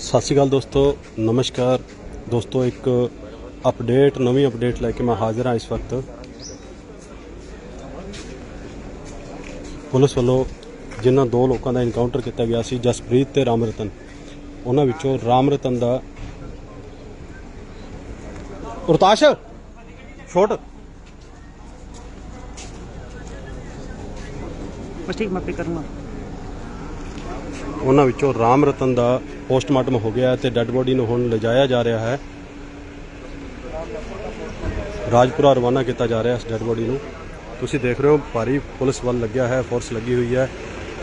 ਸਤਿ ਸ਼੍ਰੀ ਅਕਾਲ ਦੋਸਤੋ ਨਮਸਕਾਰ। ਦੋਸਤੋ ਇੱਕ ਅਪਡੇਟ ਨਵੀਂ ਅਪਡੇਟ ਲੈ ਕੇ ਮੈਂ ਹਾਜ਼ਰ ਹਾਂ ਇਸ ਵਕਤ। ਪੁਲਿਸ ਵੱਲੋਂ ਜਿਨ੍ਹਾਂ ਦੋ ਲੋਕਾਂ ਦਾ ਇਨਕਾਊਂਟਰ ਕੀਤਾ ਗਿਆ ਸੀ ਜਸਪ੍ਰੀਤ ਤੇ ਰਾਮਰਤਨ ਉਹਨਾਂ ਵਿੱਚੋਂ ਰਾਮ ਰਤਨ ਦਾ ਉਰਤਾਸ਼ ਛੋਟ। ਬਸ ਠੀਕ ਕਰੂੰਗਾ। ਉਹਨਾਂ ਵਿੱਚੋਂ ਰਾਮ ਰਤਨ ਦਾ ਪੋਸਟਮਾਰਟਮ ਹੋ ਗਿਆ ਹੈ ਤੇ ਡੈੱਡ ਬੋਡੀ ਨੂੰ ਹੁਣ ਲਿਜਾਇਆ ਜਾ ਰਿਹਾ ਹੈ। ਰਾਜਪੁਰਾ ਰਵਾਨਾ ਕੀਤਾ ਜਾ ਰਿਹਾ ਇਸ ਡੈੱਡ ਬੋਡੀ ਨੂੰ। ਤੁਸੀਂ ਦੇਖ ਰਹੇ ਹੋ, ਭਾਰੀ ਪੁਲਿਸ ਵੱਲ ਲੱਗਿਆ ਹੈ ਫੋਰਸ ਲੱਗੀ ਹੋਈ ਹੈ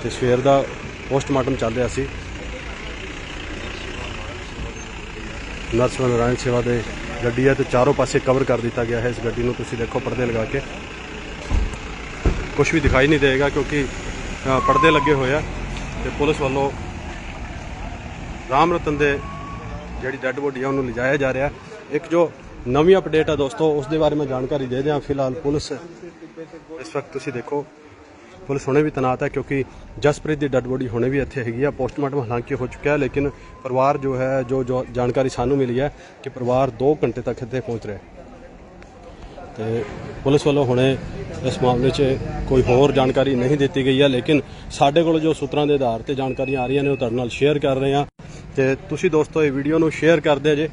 ਤੇ ਸਵੇਰ ਦਾ ਪੋਸਟਮਾਰਟਮ ਚੱਲ ਰਿਹਾ ਸੀ। ਨਰਸ ਨਾਰਾਇਣ ਸੇਵਾ ਦੇ ਗੱਡੀ ਹੈ ਤੇ ਚਾਰੋਂ ਪਾਸੇ ਕਵਰ ਕਰ ਦਿੱਤਾ ਗਿਆ ਹੈ ਇਸ ਗੱਡੀ ਨੂੰ। ਤੁਸੀਂ ਦੇਖੋ, ਪਰਦੇ ਲਗਾ ਕੇ। ਕੁਝ ਵੀ ਦਿਖਾਈ ਨਹੀਂ ਦੇਗਾ ਕਿਉਂਕਿ ਪਰਦੇ ਲੱਗੇ ਹੋਏ ਆ ਤੇ ਪੁਲਿਸ ਵੱਲੋਂ ਰਾਮ ਰਤਨ ਦੇ ਜਿਹੜੀ ਡੈੱਡ ਬੋਡੀ ਆ, ਉਹਨੂੰ ਲਿਜਾਇਆ ਜਾ ਰਿਹਾ। ਇੱਕ ਜੋ ਨਵੀਂ ਅਪਡੇਟ ਆ ਦੋਸਤੋ ਉਸ ਦੇ ਬਾਰੇ ਮੈਂ ਜਾਣਕਾਰੀ ਦੇ ਦਿਆਂ। ਫਿਲਹਾਲ ਪੁਲਿਸ, ਇਸ ਵਕਤ ਤੁਸੀਂ ਦੇਖੋ, ਪੁਲਿਸ ਹੁਣੇ ਵੀ ਤਨਾਤ ਹੈ, ਕਿਉਂਕਿ ਜਸਪ੍ਰੀਤ ਦੀ ਡੈੱਡ ਬੋਡੀ ਹੁਣੇ ਵੀ ਇੱਥੇ ਹੈਗੀ ਆ। ਪੋਸਟਮਾਰਟਮ ਹਾਲਾਂਕਿ ਹੋ ਚੁੱਕਿਆ ਹੈ, ਲੇਕਿਨ ਪਰਿਵਾਰ ਜੋ ਹੈ, ਜੋ ਜੋ ਜਾਣਕਾਰੀ ਸਾਨੂੰ ਮਿਲੀ ਹੈ ਕਿ ਪਰਿਵਾਰ 2 ਘੰਟੇ ਤੱਕ ਇੱਥੇ ਪਹੁੰਚ ਰਿਹਾ ਹੈ। ਤੇ ਪੁਲਿਸ ਵੱਲੋਂ ਹੁਣੇ ਇਸ ਮਾਮਲੇ 'ਚ ਕੋਈ ਹੋਰ ਜਾਣਕਾਰੀ ਨਹੀਂ ਦਿੱਤੀ ਗਈ ਹੈ, ਲੇਕਿਨ ਸਾਡੇ ਕੋਲ ਜੋ ਸੂਤਰਾਂ ਦੇ ਆਧਾਰ ਤੇ ਜਾਣਕਾਰੀਆਂ ਆ ਰਹੀਆਂ ਨੇ, ਉਹ ਤੁਹਾਡੇ ਨਾਲ ਸ਼ੇਅਰ ਕਰ ਰਹੇ ਹਾਂ। ਤੇ ਤੁਸੀਂ ਦੋਸਤੋ ਇਹ ਵੀਡੀਓ ਨੂੰ ਸ਼ੇਅਰ ਕਰ ਦਿਓ ਜੇ,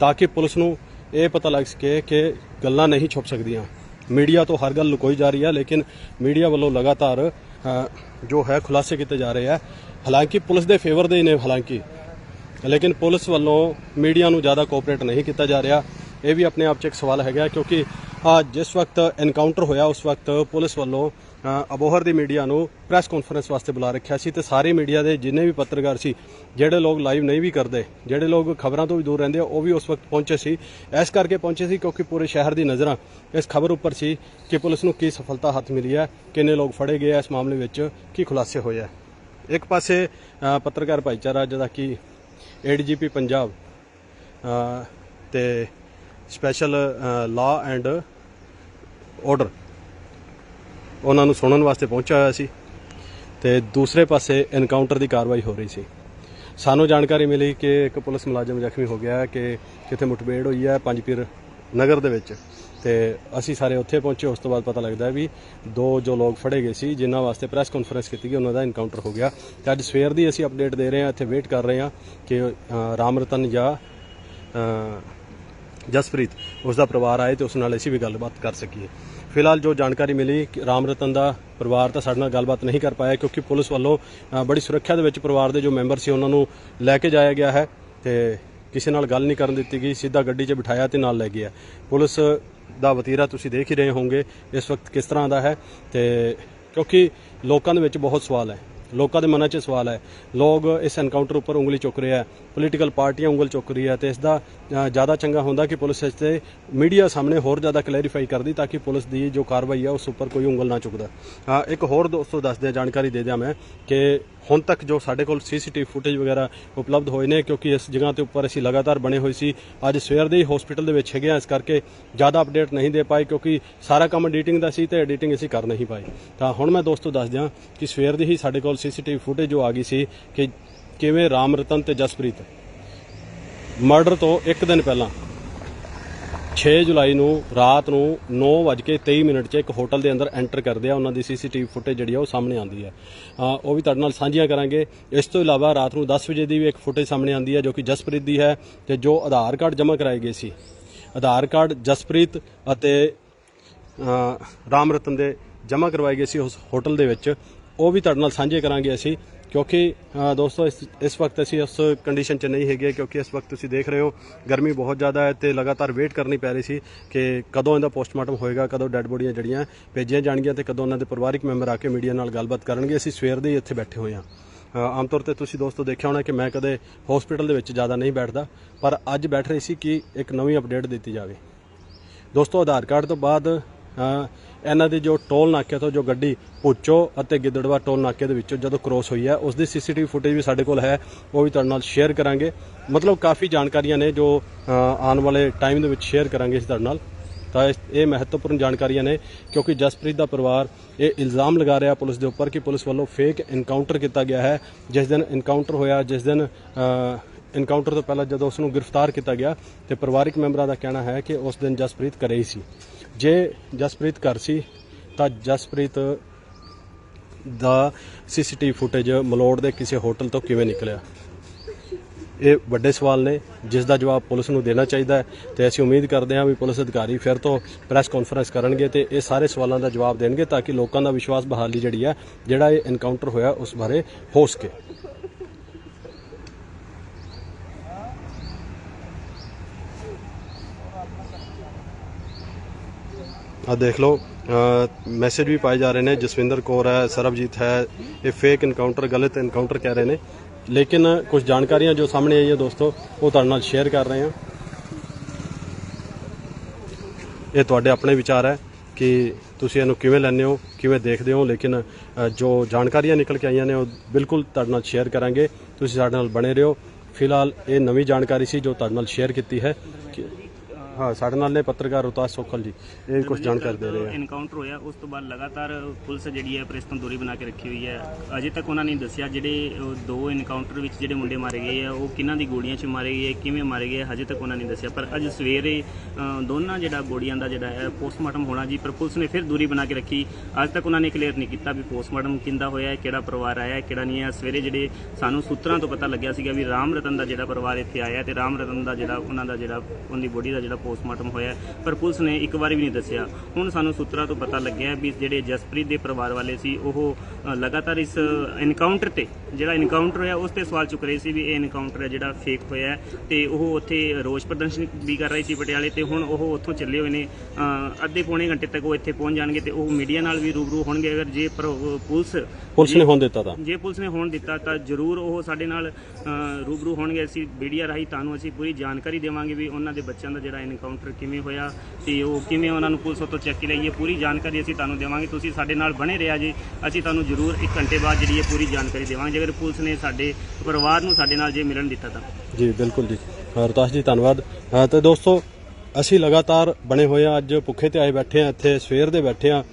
ਤਾਂ ਕਿ ਪੁਲਿਸ ਨੂੰ ਇਹ ਪਤਾ ਲੱਗ ਸਕੇ ਕਿ ਗੱਲਾਂ ਨਹੀਂ ਛੁਪ ਸਕਦੀਆਂ। ਮੀਡੀਆ ਤੋਂ ਹਰ ਗੱਲ ਲੁਕੋਈ ਜਾ ਰਹੀ ਹੈ ਲੇਕਿਨ ਮੀਡੀਆ ਵੱਲੋਂ ਲਗਾਤਾਰ ਜੋ ਹੈ, ਖੁਲਾਸੇ ਕੀਤੇ ਜਾ ਰਹੇ ਆ। ਹਾਲਾਂਕਿ ਪੁਲਿਸ ਦੇ ਫੇਵਰ ਦੇ ਹੀ ਨੇ ਹਾਲਾਂਕਿ। ਲੇਕਿਨ ਪੁਲਿਸ ਵੱਲੋਂ ਮੀਡੀਆ ਨੂੰ ਜ਼ਿਆਦਾ ਕੋਆਪਰੇਟ ਨਹੀਂ ਕੀਤਾ ਜਾ ਰਿਹਾ। ਇਹ ਵੀ ਆਪਣੇ ਆਪ 'ਚ ਇੱਕ ਸਵਾਲ ਹੈਗਾ ਕਿਉਂਕਿ ਜਿਸ ਵਕਤ ਐਨਕਾਊਂਟਰ ਹੋਇਆ ਉਸ ਵਕਤ ਪੁਲਿਸ ਵੱਲੋਂ ਅਬੋਹਰ ਦੀ ਮੀਡੀਆ ਨੂੰ ਪ੍ਰੈਸ ਕਾਨਫਰੰਸ ਵਾਸਤੇ ਬੁਲਾ ਰੱਖਿਆ ਸੀ ਤੇ ਸਾਰੇ ਮੀਡੀਆ ਦੇ ਜਿੰਨੇ ਵੀ ਪੱਤਰਕਾਰ ਸੀ ਜਿਹੜੇ ਲੋਕ ਲਾਈਵ ਨਹੀਂ ਵੀ ਕਰਦੇ ਜਿਹੜੇ ਲੋਕ ਖਬਰਾਂ ਤੋਂ ਵੀ ਦੂਰ ਰਹਿੰਦੇ ਉਹ ਵੀ ਉਸ ਵਕਤ ਪਹੁੰਚੇ ਸੀ। ਇਸ ਕਰਕੇ ਪਹੁੰਚੇ ਸੀ ਕਿਉਂਕਿ ਪੂਰੇ ਸ਼ਹਿਰ ਦੀ ਨਜ਼ਰਾਂ ਇਸ ਖਬਰ ਉੱਪਰ ਸੀ ਕਿ ਪੁਲਿਸ ਨੂੰ ਕੀ ਸਫਲਤਾ ਹੱਥ ਮਿਲੀ ਹੈ ਕਿੰਨੇ ਲੋਕ ਫੜੇ ਗਏ ਆ ਇਸ ਮਾਮਲੇ ਵਿੱਚ ਕੀ ਖੁਲਾਸੇ ਹੋਏ ਆ। ਇੱਕ ਪਾਸੇ ਪੱਤਰਕਾਰ ਭਾਈਚਾਰਾ ਜਿਹਦਾ ਕਿ ਏਡੀਜੀਪੀ ਪੰਜਾਬ ਅ, ਤੇ ਸਪੈਸ਼ਲ ਲਾ ਐਂਡ ਆਰਡਰ ਉਹਨਾਂ ਨੂੰ ਸੁਣਨ ਵਾਸਤੇ ਪਹੁੰਚਿਆ ਹੋਇਆ ਸੀ ਤੇ ਦੂਸਰੇ ਪਾਸੇ ਐਨਕਾਊਂਟਰ ਦੀ ਕਾਰਵਾਈ ਹੋ ਰਹੀ ਸੀ। ਸਾਨੂੰ ਜਾਣਕਾਰੀ ਮਿਲੀ ਕਿ ਇੱਕ ਪੁਲਿਸ ਮੁਲਾਜ਼ਮ ਜ਼ਖਮੀ ਹੋ ਗਿਆ ਕਿ ਕਿਤੇ ਮੁਠਭੇੜ ਹੋਈ ਹੈ ਪੰਜਪੀਰ ਨਗਰ ਦੇ ਵਿੱਚ ਤੇ ਅਸੀਂ ਸਾਰੇ ਉੱਥੇ ਪਹੁੰਚੇ ਉਸ ਤੋਂ ਬਾਅਦ ਪਤਾ ਲੱਗਦਾ ਵੀ ਦੋ ਜੋ ਲੋਕ ਫੜੇ ਗਏ ਸੀ ਜਿਨ੍ਹਾਂ ਵਾਸਤੇ ਪ੍ਰੈਸ ਕਾਨਫਰੰਸ ਕੀਤੀ ਗਈ ਉਹਨਾਂ ਦਾ ਇਨਕਾਊਂਟਰ ਹੋ ਗਿਆ। ਤੇ ਅੱਜ ਸਵੇਰ ਦੀ ਅਸੀਂ ਅਪਡੇਟ ਦੇ ਰਹੇ ਹਾਂ ਇੱਥੇ ਵੇਟ ਕਰ ਰਹੇ ਹਾਂ ਕਿ ਅ, ਰਾਮ ਰਤਨ ਜਾਂ ਜਸਪ੍ਰੀਤ ਉਸ ਦਾ ਪਰਿਵਾਰ ਆਏ ਤੇ ਉਸ ਨਾਲ ਅਸੀਂ ਵੀ ਗੱਲਬਾਤ ਕਰ ਸਕੀਏ। ਫਿਲਹਾਲ ਜੋ ਜਾਣਕਾਰੀ ਮਿਲੀ, ਕਿ ਰਾਮ ਰਤਨ ਦਾ ਪਰਿਵਾਰ ਤਾਂ ਸਾਡੇ ਨਾਲ ਗੱਲਬਾਤ ਨਹੀਂ ਕਰ ਪਾਇਆ, ਕਿਉਂਕਿ ਪੁਲਿਸ ਵੱਲੋਂ ਬੜੀ ਸੁਰੱਖਿਆ ਦੇ ਵਿੱਚ ਪਰਿਵਾਰ ਦੇ ਜੋ ਮੈਂਬਰ ਸੀ ਉਹਨਾਂ ਨੂੰ ਲੈ ਕੇ ਜਾਇਆ ਗਿਆ ਹੈ ਤੇ ਕਿਸੇ ਨਾਲ ਗੱਲ ਨਹੀਂ ਕਰਨ ਦਿੱਤੀ ਗਈ, ਸਿੱਧਾ ਗੱਡੀ 'ਚ ਬਿਠਾਇਆ ਤੇ ਨਾਲ ਲੈ ਗਿਆ। ਪੁਲਿਸ ਦਾ ਵਤੀਰਾ ਤੁਸੀਂ ਦੇਖ ਹੀ ਰਹੇ ਹੋਵੋਗੇ, ਇਸ ਵਕਤ ਕਿਸ ਤਰ੍ਹਾਂ ਦਾ ਹੈ ਤੇ ਕਿਉਂਕਿ ਲੋਕਾਂ ਦੇ ਵਿੱਚ ਬਹੁਤ ਸਵਾਲ ਹੈ। ਲੋਕਾਂ ਦੇ ਮਨਾਂ 'ਚ ਸਵਾਲ ਹੈ। ਲੋਕ ਇਸ ਐਨਕਾਊਂਟਰ ਉੱਪਰ ਉਂਗਲੀ ਚੁੱਕ ਰਹੇ ਹੈ। ਪੋਲੀਟੀਕਲ ਪਾਰਟੀਆਂ ਉਂਗਲ ਚੁੱਕ ਰਹੀ ਹੈ ਤੇ ਇਸ ਦਾ ਜ਼ਿਆਦਾ ਚੰਗਾ ਹੁੰਦਾ ਕਿ ਪੁਲਿਸ ਇਸ ਤੇ ਮੀਡੀਆ ਸਾਹਮਣੇ ਹੋਰ ਜ਼ਿਆਦਾ ਕਲੈਰੀਫਾਈ ਕਰਦੀ ਤਾਂ ਕਿ ਪੁਲਿਸ ਦੀ ਜੋ ਕਾਰਵਾਈ ਹੈ ਉਸ ਉੱਪਰ ਕੋਈ ਉਂਗਲ ਨਾ ਚੁੱਕਦਾ। ਇੱਕ ਹੋਰ ਦੋਸਤੋ ਦੱਸ ਦਿਆਂ ਜਾਣਕਾਰੀ ਦੇ ਦਿਆਂ ਮੈਂ ਕਿ ਹੁਣ ਤੱਕ ਜੋ ਸਾਡੇ ਕੋਲ ਸੀਸੀਟੀਵੀ ਫੁਟੇਜ ਵਗੈਰਾ ਉਪਲਬਧ ਹੋਏ ਨੇ, ਕਿਉਂਕਿ ਇਸ ਜਗ੍ਹਾ ਤੇ ਉੱਪਰ ਅਸੀਂ ਲਗਾਤਾਰ ਬਣੇ ਹੋਏ ਸੀ, ਅੱਜ ਸਵੇਰ ਦੇ ਹੀ ਹਸਪੀਟਲ ਦੇ ਵਿੱਚ ਹੈਗੇ ਆ, ਇਸ ਕਰਕੇ ਜ਼ਿਆਦਾ ਅਪਡੇਟ ਨਹੀਂ ਦੇ ਪਾਏ, ਕਿਉਂਕਿ ਸਾਰਾ ਕੰਮ ਐਡੀਟਿੰਗ ਦਾ ਸੀ ਤੇ ਐਡੀਟਿੰਗ ਅਸੀਂ ਕਰ ਨਹੀਂ ਪਾਏ। ਤਾਂ ਹੁਣ ਮੈਂ ਦੋਸਤੋ ਦੱਸ ਦਿਆਂ ਕਿ ਸਵੇਰ ਦੀ ਹੀ ਸਾਡੇ ਕੋਲ ਸੀਸੀਟੀਵੀ ਫੁਟੇਜ ਜੋ ਆ ਗਈ ਸੀ ਕਿ ਕਿਵੇਂ ਰਾਮ ਰਤਨ ਤੇ ਜਸਪ੍ਰੀਤ। ਮਰਡਰ ਤੋਂ ਇੱਕ ਦਿਨ ਪਹਿਲਾਂ 6 ਜੁਲਾਈ ਨੂੰ ਰਾਤ ਨੂੰ 9:23 ਮਿੰਟ 'ਚ ਇੱਕ ਹੋਟਲ ਦੇ ਅੰਦਰ ਐਂਟਰ ਕਰਦੇ ਆ। ਉਹਨਾਂ ਦੀ ਸੀਸੀਟੀਵੀ ਫੁਟੇਜ ਜਿਹੜੀ ਆ ਉਹ ਸਾਹਮਣੇ ਆਉਂਦੀ ਹੈ ਉਹ ਵੀ ਤੁਹਾਡੇ ਨਾਲ ਸਾਂਝੀਆਂ ਕਰਾਂਗੇ। ਇਸ ਤੋਂ ਇਲਾਵਾ ਰਾਤ ਨੂੰ 10 ਵਜੇ ਦੀ ਵੀ ਇੱਕ ਫੁਟੇਜ ਸਾਹਮਣੇ ਆਉਂਦੀ ਹੈ ਜੋ ਕਿ ਜਸਪ੍ਰੀਤ ਦੀ ਹੈ ਤੇ ਜੋ ਆਧਾਰ ਕਾਰਡ ਜਮ੍ਹਾਂ ਕਰਾਏ ਗਏ ਸੀ। ਆਧਾਰ ਕਾਰਡ ਜਸਪ੍ਰੀਤ ਅਤੇ ਰਾਮ ਰਤਨ ਦੇ ਜਮ੍ਹਾਂ ਕਰਵਾਏ ਗਏ ਸੀ ਉਸ ਹੋਟਲ ਦੇ ਵਿੱਚ। ਉਹ ਵੀ ਤੁਹਾਡੇ ਨਾਲ ਸਾਂਝੇ ਕਰਾਂਗੇ ਅਸੀਂ। ਕਿਉਂਕਿ ਦੋਸਤੋ, ਇਸ ਇਸ ਵਕਤ ਅਸੀਂ ਉਸ ਕੰਡੀਸ਼ਨ 'ਚ ਨਹੀਂ ਹੈਗੇ ਕਿਉਂਕਿ ਇਸ ਵਕਤ ਤੁਸੀਂ ਦੇਖ ਰਹੇ ਹੋ, ਗਰਮੀ ਬਹੁਤ ਜ਼ਿਆਦਾ ਹੈ ਤੇ ਲਗਾਤਾਰ ਵੇਟ ਕਰਨੀ ਪੈ ਰਹੀ ਸੀ ਕਿ ਕਦੋਂ ਇਹਦਾ ਪੋਸਟਮਾਰਟਮ ਹੋਏਗਾ, ਕਦੋਂ ਡੈੱਡ ਬੋਡੀਆਂ ਜਿਹੜੀਆਂ ਭੇਜੀਆਂ ਜਾਣਗੀਆਂ ਤੇ ਕਦੋਂ ਉਹਨਾਂ ਦੇ ਪਰਿਵਾਰਿਕ ਮੈਂਬਰ ਆ ਕੇ ਮੀਡੀਆ ਨਾਲ ਗੱਲਬਾਤ ਕਰਨਗੇ। ਅਸੀਂ ਸਵੇਰ ਦੇ ਹੀ ਇੱਥੇ ਬੈਠੇ ਹੋਏ ਹਾਂ। ਆਮ ਤੌਰ ਤੇ ਤੁਸੀਂ ਦੋਸਤੋ ਦੇਖਿਆ ਹੋਣਾ ਕਿ ਮੈਂ ਕਦੇ ਹਸਪੀਟਲ ਦੇ ਵਿੱਚ ਜ਼ਿਆਦਾ ਨਹੀਂ ਬੈਠਦਾ, ਪਰ ਅੱਜ ਬੈਠ ਰਹੀ ਸੀ ਕਿ ਇੱਕ ਨਵੀਂ ਅਪਡੇਟ ਦਿੱਤੀ ਜਾਵੇ। ਦੋਸਤੋ, ਆਧਾਰ ਕਾਰਡ ਤੋਂ ਬਾਅਦ ਇਹਨਾਂ ਦੀ ਜੋ ਟੋਲ ਨਾਕੇ ਤੋਂ ਜੋ ਗੱਡੀ ਪੁੱਚੋ ਅਤੇ ਗਿੱਦੜਵਾ ਟੋਲ ਨਾਕੇ ਦੇ ਵਿੱਚੋਂ ਜਦੋਂ ਕ੍ਰੋਸ ਹੋਈ ਹੈ ਉਸ ਦੀ ਸੀਸੀਟੀਵੀ ਫੁਟੇਜ ਵੀ ਸਾਡੇ ਕੋਲ ਹੈ, ਉਹ ਵੀ ਤੁਹਾਡੇ ਨਾਲ ਸ਼ੇਅਰ ਕਰਾਂਗੇ। ਮਤਲਬ ਕਾਫੀ ਜਾਣਕਾਰੀਆਂ ਨੇ ਜੋ ਆਉਣ ਵਾਲੇ ਟਾਈਮ ਦੇ ਵਿੱਚ ਸ਼ੇਅਰ ਕਰਾਂਗੇ ਅਸੀਂ ਤੁਹਾਡੇ ਨਾਲ। ਤਾਂ ਇਸ- ਇਹ ਮਹੱਤਵਪੂਰਨ ਜਾਣਕਾਰੀਆਂ ਨੇ, ਕਿਉਂਕਿ ਜਸਪ੍ਰੀਤ ਦਾ ਪਰਿਵਾਰ ਇਹ ਇਲਜ਼ਾਮ ਲਗਾ ਰਿਹਾ ਪੁਲਿਸ ਦੇ ਉੱਪਰ ਕਿ ਪੁਲਿਸ ਵੱਲੋਂ ਫੇਕ ਇਨਕਾਊਂਟਰ ਕੀਤਾ ਗਿਆ ਹੈ। ਜਿਸ ਦਿਨ ਇਨਕਾਊਂਟਰ ਹੋਇਆ, ਜਿਸ ਦਿਨ ਇਨਕਾਊਂਟਰ ਤੋਂ ਪਹਿਲਾਂ ਜਦੋਂ ਉਸ ਨੂੰ ਗ੍ਰਿਫਤਾਰ ਕੀਤਾ ਗਿਆ ਤੇ ਪਰਿਵਾਰਕ ਮੈਂਬਰਾਂ ਦਾ ਕਹਿਣਾ ਹੈ ਕਿ ਉਸ ਦਿਨ ਜਸਪ੍ਰੀਤ ਘਰੇ ਹੀ ਸੀ। ਜੇ ਜਸਪ੍ਰੀਤ ਘਰ ਸੀ, ਤਾਂ ਜਸਪ੍ਰੀਤ ਦਾ ਸੀਸੀਟੀਵੀ ਫੁਟੇਜ ਮਲੋੜ ਦੇ ਕਿਸੇ ਹੋਟਲ ਤੋਂ ਕਿਵੇਂ ਨਿਕਲਿਆ? ਇਹ ਵੱਡੇ ਸਵਾਲ ਨੇ, ਜਿਸ ਦਾ ਜਵਾਬ ਪੁਲਿਸ ਨੂੰ ਦੇਣਾ ਚਾਹੀਦਾ ਹੈ ਤੇ ਅਸੀਂ ਉਮੀਦ ਕਰਦੇ ਹਾਂ ਵੀ ਪੁਲਿਸ ਅਧਿਕਾਰੀ ਫਿਰ ਤੋਂ ਪ੍ਰੈਸ ਕਾਨਫਰੰਸ ਕਰਨਗੇ ਤੇ ਇਹ ਸਾਰੇ ਸਵਾਲਾਂ ਦਾ ਜਵਾਬ ਦੇਣਗੇ ਤਾਂ ਕਿ ਲੋਕਾਂ ਦਾ ਵਿਸ਼ਵਾਸ ਬਹਾਲੀ ਜਿਹੜੀ ਹੈ, ਜਿਹੜਾ ਇਹ ਐਨਕਾਊਂਟਰ ਹੋਇਆ ਉਸ ਬਾਰੇ ਹੋ ਸਕੇ ਆ ਦੇਖ ਲਓ ਮੈਸੇਜ ਵੀ ਪਾਏ ਜਾ ਰਹੇ ਨੇ, ਜਸਵਿੰਦਰ ਕੌਰ ਹੈ, ਸਰਬਜੀਤ ਹੈ, ਇਹ ਫੇਕ ਇਨਕਾਊਂਟਰ ਗਲਤ ਇਨਕਾਊਂਟਰ ਕਹਿ ਰਹੇ ਨੇ। ਲੇਕਿਨ ਕੁਝ ਜਾਣਕਾਰੀਆਂ ਜੋ ਸਾਹਮਣੇ ਆਈਆਂ ਦੋਸਤੋ, ਉਹ ਤੁਹਾਡੇ ਨਾਲ ਸ਼ੇਅਰ ਕਰ ਰਹੇ ਹਾਂ। ਇਹ ਤੁਹਾਡੇ ਆਪਣੇ ਵਿਚਾਰ ਹੈ ਕਿ ਤੁਸੀਂ ਇਹਨੂੰ ਕਿਵੇਂ ਲੈਂਦੇ ਹੋ, ਕਿਵੇਂ ਦੇਖਦੇ ਹੋ, ਲੇਕਿਨ ਜੋ ਜਾਣਕਾਰੀਆਂ ਨਿਕਲ ਕੇ ਆਈਆਂ ਨੇ, ਉਹ ਬਿਲਕੁਲ ਤੁਹਾਡੇ ਨਾਲ ਸ਼ੇਅਰ ਕਰਾਂਗੇ। ਤੁਸੀਂ ਸਾਡੇ ਨਾਲ ਬਣੇ ਰਹੋ। ਫਿਲਹਾਲ ਇਹ ਨਵੀਂ ਜਾਣਕਾਰੀ ਸੀ ਜੋ ਤੁਹਾਡੇ ਨਾਲ ਸ਼ੇਅਰ ਕੀਤੀ ਹੈ ਕਿ- ਹਾਂ ਸਾਡੇ ਨਾਲ ਨੇ ਪੱਤਰਕਾਰ ਰੁਤਾਸ ਸੋਖਲ ਜੀ। ਇਹ ਕੁਝ ਜਾਣਕਾਰੀ ਦੇ ਰਹੇ ਆ। ਐਨਕਾਊਂਟਰ ਹੋਇਆ ਉਸ ਤੋਂ ਬਾਅਦ ਲਗਾਤਾਰ ਪੁਲਿਸ ਜਿਹੜੀ ਹੈ ਪ੍ਰੈਸ ਤੋਂ ਦੂਰੀ ਬਣਾ ਕੇ ਰੱਖੀ ਹੋਈ ਹੈ। ਅਜੇ ਤੱਕ ਉਹਨਾਂ ਨੇ ਦੱਸਿਆ ਜਿਹੜੇ ਦੋ ਐਨਕਾਊਂਟਰ ਵਿੱਚ ਜਿਹੜੇ ਮੁੰਡੇ ਮਾਰੇ ਗਏ ਆ ਉਹ ਕਿਹਨਾਂ ਦੀ ਗੋਲੀਆਂ 'ਚ ਮਾਰੇ ਗਏ ਕਿਵੇਂ ਮਾਰੇ ਗਏ ਹਜੇ ਤੱਕ ਉਹਨਾਂ ਨੇ ਦੱਸਿਆ। ਪਰ ਅੱਜ ਸਵੇਰੇ ਦੋਨਾਂ ਜਿਹੜਾ ਗੋਲੀਆਂ ਦਾ ਜਿਹੜਾ ਹੈ ਪੋਸਟਮਾਰਟਮ ਹੋਣਾ ਜੀ ਪਰ ਪੁਲਿਸ ਨੇ ਫਿਰ ਦੂਰੀ ਬਣਾ ਕੇ ਰੱਖੀ। ਅੱਜ ਤੱਕ ਉਹਨਾਂ ਨੇ ਕਲੀਅਰ ਨਹੀਂ ਕੀਤਾ ਵੀ ਪੋਸਟਮਾਰਟਮ ਕਿੰਦਾ ਹੋਇਆ ਹੈ ਕਿਹੜਾ ਪਰਿਵਾਰ ਆਇਆ ਹੈ ਕਿਹੜਾ ਨਹੀਂ ਆਇਆ। ਸਵੇਰੇ ਜਿਹੜੇ ਸਾਨੂੰ ਸੂਤਰਾਂ ਤੋਂ ਪਤਾ ਲੱਗਿਆ ਸੀਗਾ ਵੀ ਰਾਮ ਰਤਨ ਦਾ ਜਿਹੜਾ ਪਰਿਵਾਰ ਇੱਥੇ ਆਇਆ ਤੇ ਰਾਮ ਰਤਨ ਦਾ ਜਿਹੜਾ ਉਹਨਾਂ ਦਾ ਜਿਹੜਾ ਉਹਦੀ ਬੋਡੀ ਦਾ ਜਿਹੜਾ ਪੋਸਟਮਾਰਟਮ ਹੋਇਆ ਪਰ ਪੁਲਿਸ ਨੇ ਇੱਕ ਵਾਰੀ ਵੀ ਨਹੀਂ ਦੱਸਿਆ। ਹੁਣ ਸਾਨੂੰ ਸੂਤਰਾਂ ਤੋਂ ਪਤਾ ਲੱਗਿਆ ਵੀ ਜਿਹੜੇ ਜਸਪ੍ਰੀਤ ਦੇ ਪਰਿਵਾਰ ਵਾਲੇ ਸੀ, ਉਹ ਲਗਾਤਾਰ ਇਸ ਐਨਕਾਊਂਟਰ ਤੇ ਜਿਹੜਾ ਐਨਕਾਊਂਟਰ ਹੋਇਆ ਉਸ ਤੇ ਸਵਾਲ ਚੁੱਕ ਰਹੇ ਸੀ ਵੀ ਇਹ ਐਨਕਾਊਂਟਰ ਹੈ ਜਿਹੜਾ ਫੇਕ ਹੋਇਆ ਹੈ ਤੇ ਉਹ ਉੱਥੇ ਰੋਸ ਪ੍ਰਦਰਸ਼ਨ ਵੀ ਕਰ ਰਹੀ ਸੀ ਪਟਿਆਲੇ ਤੇ ਹੁਣ ਉਹ ਉੱਥੋਂ ਚੱਲੇ ਹੋਏ ਨੇ। ਅੱਧੇ ਪੌਣੇ ਘੰਟੇ ਤੱਕ ਉਹ ਇੱਥੇ ਪਹੁੰਚ ਜਾਣਗੇ ਤੇ ਉਹ ਮੀਡੀਆ ਨਾਲ ਵੀ ਰੂਬਰੂ ਹੋਣਗੇ। ਅਗਰ ਜੇ ਪੁਲਿਸ ਪੁਲਿਸ ਨੇ ਹੁਣ ਦਿੱਤਾ ਤਾਂ। ਜੇ ਪੁਲਿਸ ਨੇ ਹੋਣ ਦਿੱਤਾ ਤਾਂ ਜ਼ਰੂਰ ਉਹ ਸਾਡੇ ਨਾਲ ਰੂਬਰੂ ਹੋਣਗੇ। ਅਸੀਂ ਮੀਡੀਆ ਰਾਹੀਂ ਤੁਹਾਨੂੰ ਅਸੀਂ ਪੂਰੀ ਜਾਣਕਾਰੀ ਦੇਵਾਂਗੇ ਵੀ ਉਹਨਾਂ ਦੇ ਬੱਚਿਆਂ ਦਾ ਜਿਹੜਾ ਐਨਕਾਊਂਟਰ ਕਿਵੇਂ ਹੋਇਆ ਤੇ ਉਹ ਕਿਵੇਂ ਉਹਨਾਂ ਨੂੰ ਪੁਲਿਸ ਤੋਂ ਚੱਕ ਕੇ ਲਈ ਹੈ। ਪੂਰੀ ਜਾਣਕਾਰੀ ਅਸੀਂ ਤੁਹਾਨੂੰ ਦੇਵਾਂਗੇ। ਤੁਸੀਂ ਸਾਡੇ ਨਾਲ ਬਣੇ ਰਿਹਾ ਜੀ। ਅਸੀਂ ਤੁਹਾਨੂੰ ਜ਼ਰੂਰ 1 ਘੰਟੇ ਬਾਅਦ ਜਿਹੜੀ ਹੈ ਪੂਰੀ ਜਾਣਕਾਰੀ ਦੇਵਾਂਗੇ। ਜੇਕਰ ਪੁਲਿਸ ਨੇ ਸਾਡੇ ਪਰਿਵਾਰ ਨੂੰ ਸਾਡੇ ਨਾਲ ਜੇ ਮਿਲਣ ਦਿੱਤਾ ਤਾਂ। ਜੀ ਬਿਲਕੁਲ ਜੀ। ਅ, ਰਤਾਸ਼ ਜੀ ਧੰਨਵਾਦ। ਅ, ਤੇ ਦੋਸਤੋ ਅਸੀਂ ਲਗਾਤਾਰ ਬਣੇ ਹੋਏ ਆ ਅੱਜ ਭੁੱਖੇ ਤੇ ਆਏ ਬੈਠੇ ਆ ਇੱਥੇ ਸਵੇਰ ਦੇ ਬੈਠੇ ਆ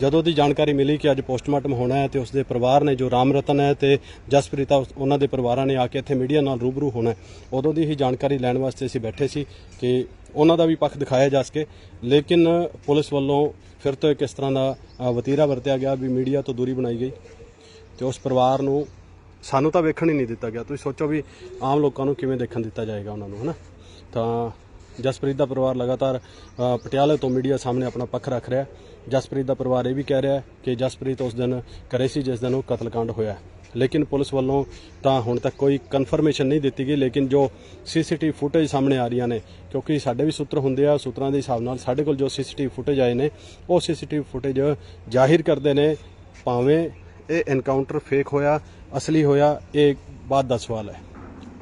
ਜਦੋਂ ਦੀ ਜਾਣਕਾਰੀ ਮਿਲੀ ਕਿ ਅੱਜ ਪੋਸਟਮਾਰਟਮ ਹੋਣਾ ਹੈ ਤੇ ਉਸਦੇ ਪਰਿਵਾਰ ਨੇ ਜੋ ਰਾਮ ਰਤਨ ਹੈ ਤੇ ਜਸਪ੍ਰੀਤਾ ਉਸ- ਉਹਨਾਂ ਦੇ ਪਰਿਵਾਰਾਂ ਨੇ ਆ ਕੇ ਇੱਥੇ ਮੀਡੀਆ ਨਾਲ ਰੂਬਰੂ ਹੋਣਾ ਉਦੋਂ ਦੀ ਹੀ ਜਾਣਕਾਰੀ ਲੈਣ ਵਾਸਤੇ ਅਸੀਂ ਬੈਠੇ ਸੀ ਕਿ ਉਹਨਾਂ ਦਾ ਵੀ ਪੱਖ ਦਿਖਾਇਆ ਜਾ ਸਕੇ। ਲੇਕਿਨ ਪੁਲਿਸ ਵੱਲੋਂ ਫਿਰ ਤੋਂ ਇੱਕ ਇਸ ਤਰ੍ਹਾਂ ਦਾ ਵਤੀਰਾ ਵਰਤਿਆ ਗਿਆ ਵੀ ਮੀਡੀਆ ਤੋਂ ਦੂਰੀ ਬਣਾਈ ਗਈ ਤੇ ਉਸ ਪਰਿਵਾਰ ਨੂੰ ਸਾਨੂੰ ਤਾਂ ਵੇਖਣ ਹੀ ਨਹੀਂ ਦਿੱਤਾ ਗਿਆ। ਤੁਸੀਂ ਸੋਚੋ ਵੀ ਆਮ ਲੋਕਾਂ ਨੂੰ ਕਿਵੇਂ ਦੇਖਣ ਦਿੱਤਾ ਜਾਏਗਾ ਉਹਨਾਂ ਨੂੰ, ਹਨਾ? ਤਾਂ ਜਸਪ੍ਰੀਤ ਦਾ ਪਰਿਵਾਰ ਲਗਾਤਾਰ ਪਟਿਆਲੇ ਤੋਂ ਮੀਡੀਆ ਸਾਹਮਣੇ ਆਪਣਾ ਪੱਖ ਰੱਖ ਰਿਹਾ ਜਸਪ੍ਰੀਤ ਦਾ ਪਰਿਵਾਰ ਇਹ ਵੀ ਕਹਿ ਰਿਹਾ ਕਿ ਜਸਪ੍ਰੀਤ ਉਸ ਦਿਨ ਘਰੇ ਸੀ, ਜਿਸ ਦਿਨ ਉਹ ਕਤਲकांड ਹੋਇਆ ਲੇਕਿਨ ਪੁਲਿਸ ਵੱਲੋਂ ਤਾਂ ਹੁਣ ਤੱਕ ਕੋਈ ਕਨਫਰਮੇਸ਼ਨ ਨਹੀਂ ਦਿੱਤੀ ਗਈ, ਲੇਕਿਨ ਜੋ ਸੀਸੀਟੀਵੀ ਫੁਟੇਜ ਸਾਹਮਣੇ ਆ ਰਹੀਆਂ ਨੇ, ਕਿਉਂਕਿ ਸਾਡੇ ਵੀ ਸੂਤਰ ਹੁੰਦੇ ਆ, ਸੂਤਰਾਂ ਦੇ ਹਿਸਾਬ ਨਾਲ ਸਾਡੇ ਕੋਲ ਜੋ ਸੀਸੀਟੀਵੀ ਫੁਟੇਜ ਆਏ ਨੇ, ਉਹ ਸੀਸੀਟੀਵੀ ਫੁਟੇਜ ਜ਼ਾਹਿਰ ਕਰਦੇ ਨੇ, ਭਾਵੇਂ ਇਹ ਐਨਕਾਊਂਟਰ ਫੇਕ ਹੋਇਆ ਅਸਲੀ ਹੋਇਆ, ਇਹ ਬਾਤ ਦਾ ਸਵਾਲ ਹੈ।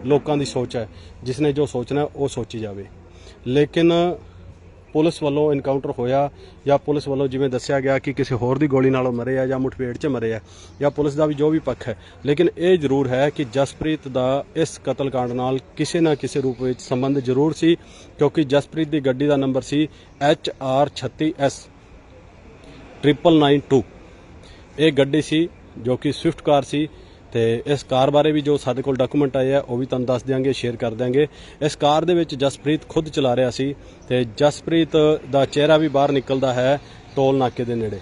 ਲੋਕਾਂ ਦੀ ਸੋਚ ਹੈ ਜਿਸ ਨੇ ਜੋ ਸੋਚਣਾ, ਉਹ ਸੋਚੀ ਜਾਵੇ। ਲੇਕਿਨ ਪੁਲਿਸ ਵੱਲੋਂ ਇਨਕਾਊਂਟਰ ਹੋਇਆ ਜਾਂ ਪੁਲਿਸ ਵੱਲੋਂ ਜਿਵੇਂ ਦੱਸਿਆ ਗਿਆ ਕਿ ਕਿਸੇ ਹੋਰ ਦੀ ਗੋਲੀ ਨਾਲੋਂ ਮਰੇ ਆ ਜਾਂ ਮੁਠਭੇੜ 'ਚ ਮਰੇ ਆ ਜਾਂ ਪੁਲਿਸ ਦਾ ਵੀ ਜੋ ਵੀ ਪੱਖ ਹੈ, ਲੇਕਿਨ ਇਹ ਜ਼ਰੂਰ ਹੈ ਕਿ ਜਸਪ੍ਰੀਤ ਦਾ ਇਸ ਕਤਲकांड ਨਾਲ ਕਿਸੇ ਨਾ ਕਿਸੇ ਰੂਪ ਵਿੱਚ ਸੰਬੰਧ ਜ਼ਰੂਰ ਸੀ, ਕਿਉਂਕਿ ਜਸਪ੍ਰੀਤ ਦੀ ਗੱਡੀ ਦਾ ਨੰਬਰ ਸੀ HR36S 9992 ਇਹ ਗੱਡੀ ਸੀ ਜੋ ਕਿ ਸਵਿਫਟ ਕਾਰ ਸੀ ਤੇ ਇਸ ਕਾਰ ਬਾਰੇ ਵੀ ਜੋ ਸਾਡੇ ਕੋਲ ਡਾਕੂਮੈਂਟ ਆਏ ਆ, ਉਹ ਵੀ ਤੁਹਾਨੂੰ ਦੱਸ ਦਿਆਂਗੇ ਸ਼ੇਅਰ ਕਰ ਦਿਆਂਗੇ। ਇਸ ਕਾਰ ਦੇ ਵਿੱਚ ਜਸਪ੍ਰੀਤ ਖੁਦ ਚਲਾ ਰਿਹਾ ਸੀ ਤੇ ਜਸਪ੍ਰੀਤ ਦਾ ਚਿਹਰਾ ਵੀ ਬਾਹਰ ਨਿਕਲਦਾ ਹੈ, ਟੋਲ ਨਾਕੇ ਦੇ ਨੇੜੇ।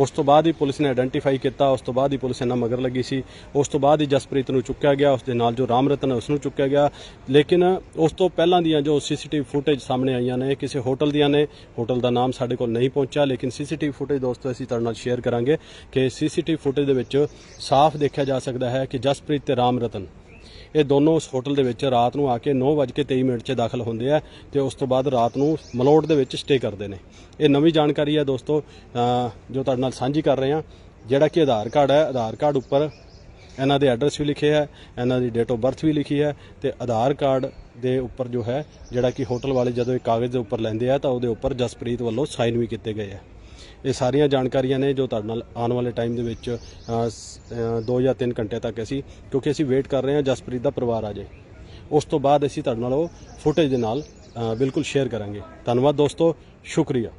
ਉਸ ਤੋਂ ਬਾਅਦ ਹੀ ਪੁਲਿਸ ਨੇ ਆਇਡੈਂਟੀਫਾਈ ਕੀਤਾ, ਉਸ ਤੋਂ ਬਾਅਦ ਹੀ ਪੁਲਿਸ ਇਹਨਾਂ ਮਗਰ ਲੱਗੀ ਸੀ। ਉਸ ਤੋਂ ਬਾਅਦ ਹੀ ਜਸਪ੍ਰੀਤ ਨੂੰ ਚੁੱਕਿਆ ਗਿਆ, ਉਸ ਦੇ ਨਾਲ ਜੋ ਰਾਮ ਰਤਨ ਹੈ, ਉਸ ਨੂੰ ਚੁੱਕਿਆ ਗਿਆ। ਲੇਕਿਨ ਉਸ ਤੋਂ ਪਹਿਲਾਂ ਦੀਆਂ ਜੋ ਸੀਸੀਟੀਵੀ ਫੁਟੇਜ ਸਾਹਮਣੇ ਆਈਆਂ ਨੇ ਕਿਸੇ ਹੋਟਲ ਦੀਆਂ ਨੇ। ਹੋਟਲ ਦਾ ਨਾਮ ਸਾਡੇ ਕੋਲ ਨਹੀਂ ਪਹੁੰਚਿਆ, ਲੇਕਿਨ ਸੀਸੀਟੀਵੀ ਫੁਟੇਜ ਦੋਸਤੋ, ਅਸੀਂ ਤੁਹਾਡੇ ਨਾਲ ਸ਼ੇਅਰ ਕਰਾਂਗੇ ਕਿ ਸੀਸੀਟੀਵੀ ਫੁਟੇਜ ਦੇ ਵਿੱਚ ਸਾਫ਼ ਦੇਖਿਆ ਜਾ ਸਕਦਾ ਹੈ ਕਿ ਜਸਪ੍ਰੀਤ ਤੇ ਰਾਮ ਰਤਨ। ਇਹ ਦੋਨੋਂ ਉਸ ਹੋਟਲ ਦੇ ਵਿੱਚ ਰਾਤ ਨੂੰ ਆ ਕੇ 9:23 ਮਿੰਟ 'ਚ ਦਾਖਲ ਹੁੰਦੇ ਆ ਤੇ ਉਸ ਤੋਂ ਬਾਅਦ ਰਾਤ ਨੂੰ ਮਲੋਟ ਦੇ ਵਿੱਚ ਸਟੇ ਕਰਦੇ ਨੇ। ਇਹ ਨਵੀਂ ਜਾਣਕਾਰੀ ਹੈ ਦੋਸਤੋ ਜੋ ਤੁਹਾਡੇ ਨਾਲ ਸਾਂਝੀ ਕਰ ਰਹੇ ਹਾਂ, ਜਿਹੜਾ ਕਿ ਆਧਾਰ ਕਾਰਡ ਹੈ, ਆਧਾਰ ਕਾਰਡ ਉੱਪਰ ਇਹਨਾਂ ਦੇ ਐਡਰੈਸ ਵੀ ਲਿਖੇ ਹੈ, ਇਹਨਾਂ ਦੀ ਡੇਟ ਆਫ ਬਰਥ ਵੀ ਲਿਖੀ ਹੈ ਤੇ ਆਧਾਰ ਕਾਰਡ ਦੇ ਉੱਪਰ ਜੋ ਹੈ, ਜਿਹੜਾ ਕਿ ਹੋਟਲ ਵਾਲੇ ਜਦੋਂ ਇਹ ਕਾਗਜ਼ ਦੇ ਉੱਪਰ ਲੈਂਦੇ ਆ ਤਾਂ ਉਹਦੇ ਉੱਪਰ ਜਸਪ੍ਰੀਤ ਵੱਲੋਂ ਸਾਈਨ ਵੀ ਕੀਤੇ ਗਏ ਆ। ਇਹ ਸਾਰੀਆਂ ਜਾਣਕਾਰੀਆਂ ਨੇ ਜੋ ਤੁਹਾਡੇ ਨਾਲ ਆਉਣ ਵਾਲੇ ਟਾਈਮ ਦੇ ਵਿੱਚ 2 ਜਾਂ 3 ਘੰਟੇ ਤੱਕ ਅਸੀਂ, ਕਿਉਂਕਿ ਅਸੀਂ ਵੇਟ ਕਰ ਰਹੇ ਹਾਂ ਜਸਪ੍ਰੀਤ ਦਾ ਪਰਿਵਾਰ ਆ ਜਾਏ। ਉਸ ਤੋਂ ਬਾਅਦ ਅਸੀਂ ਤੁਹਾਡੇ ਨਾਲ ਉਹ ਫੁਟੇਜ ਦੇ ਨਾਲ ਬਿਲਕੁਲ ਸ਼ੇਅਰ ਕਰਾਂਗੇ। ਧੰਨਵਾਦ ਦੋਸਤੋ, ਸ਼ੁਕਰੀਆ।